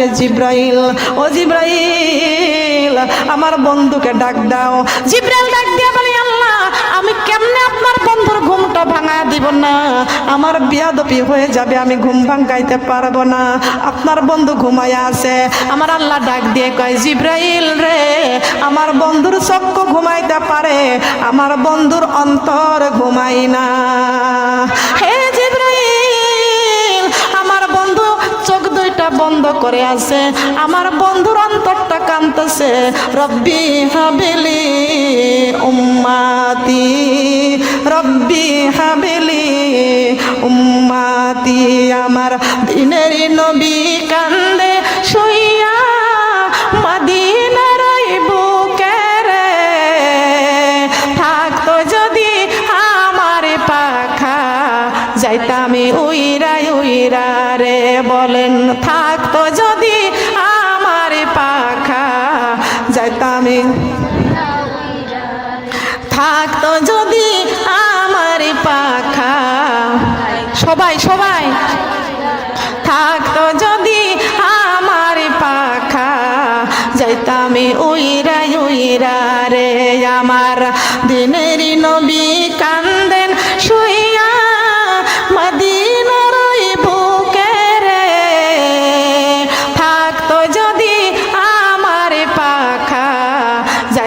রে জিব্রাইল। ও জিব্রাইল, আমার বন্ধুকে ডাক দাও। জিব্রাইল ডাক দিয়া বলি, আল্লাহ, আমি কেমনে আপনার বন্ধুর ঘুমটা ভাঙা দিব না? আমার বিয়াদপি হয়ে যাবে, আমি ঘুম ভাঙাইতে পারব না। আপনার বন্ধু ঘুমাইয়া আছে। আমার আল্লাহ ডাক দিয়ে কয়, জিব্রাইল রে, আমার বন্ধুর চক্ষু ঘুমাইতে পারে, আমার বন্ধুর অন্তর ঘুমাই না। চোখ দুইটা বন্ধ করে আছে। আমার বন্ধুর অন্তরটা কানতেছে রব্বি হাবিলি উম্মাতি, রব্বি হাবিলি উম্মাতি। আমার দিনের নবী কান্দে উইরা উইরা রে বলেন, থাকতো যদি আমার পাখা, যাইতামি থাকতো যদি আমার পাখা। সবাই সবাই। থাকতো যদি আমার পাখা, যাইতামি উইরা উইরা রে আমার দিনের নবী কান্দেন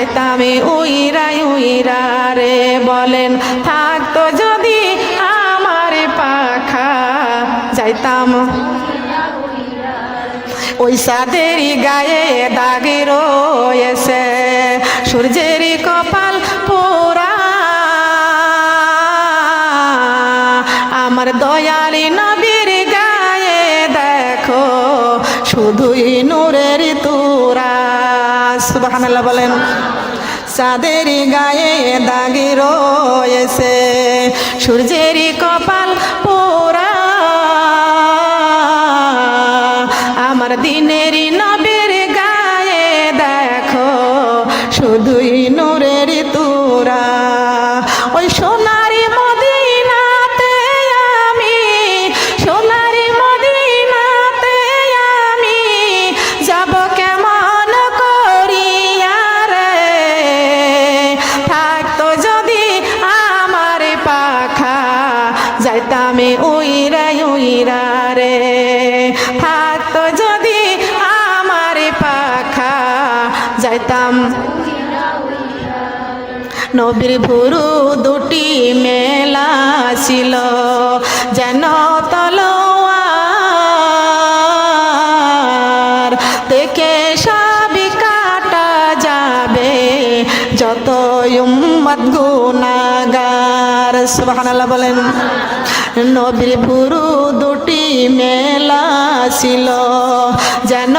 যাইতামি উইরা উইরা রে বলেন থাকতো যদি আমার পাখা, যাইতাম। ওই সাদের গায়ে দাগে রয়েছে, সূর্যের কপাল পোড়া আমার দয়ালি নবীর গায়ে দেখো, শুধুই নূরের তুরা। সুবহানাল্লাহ বলেন। চাঁদের গায়ে দাগি রয়েছে। সূর্যের কপাল পোড়া। আমার দিনের নবীর গায়ে দেখো শুধুই থাকতো যদি আমার পাখা, যাইতাম নবীর ভুরু দুটি মেলা ছিল, যেন তলোয়ার থেকে সবই কাটা যাবে যত উম্মত সুবহানাল্লাহ বলেন নবীর ভুরু দুটি মেলা ছিল যেন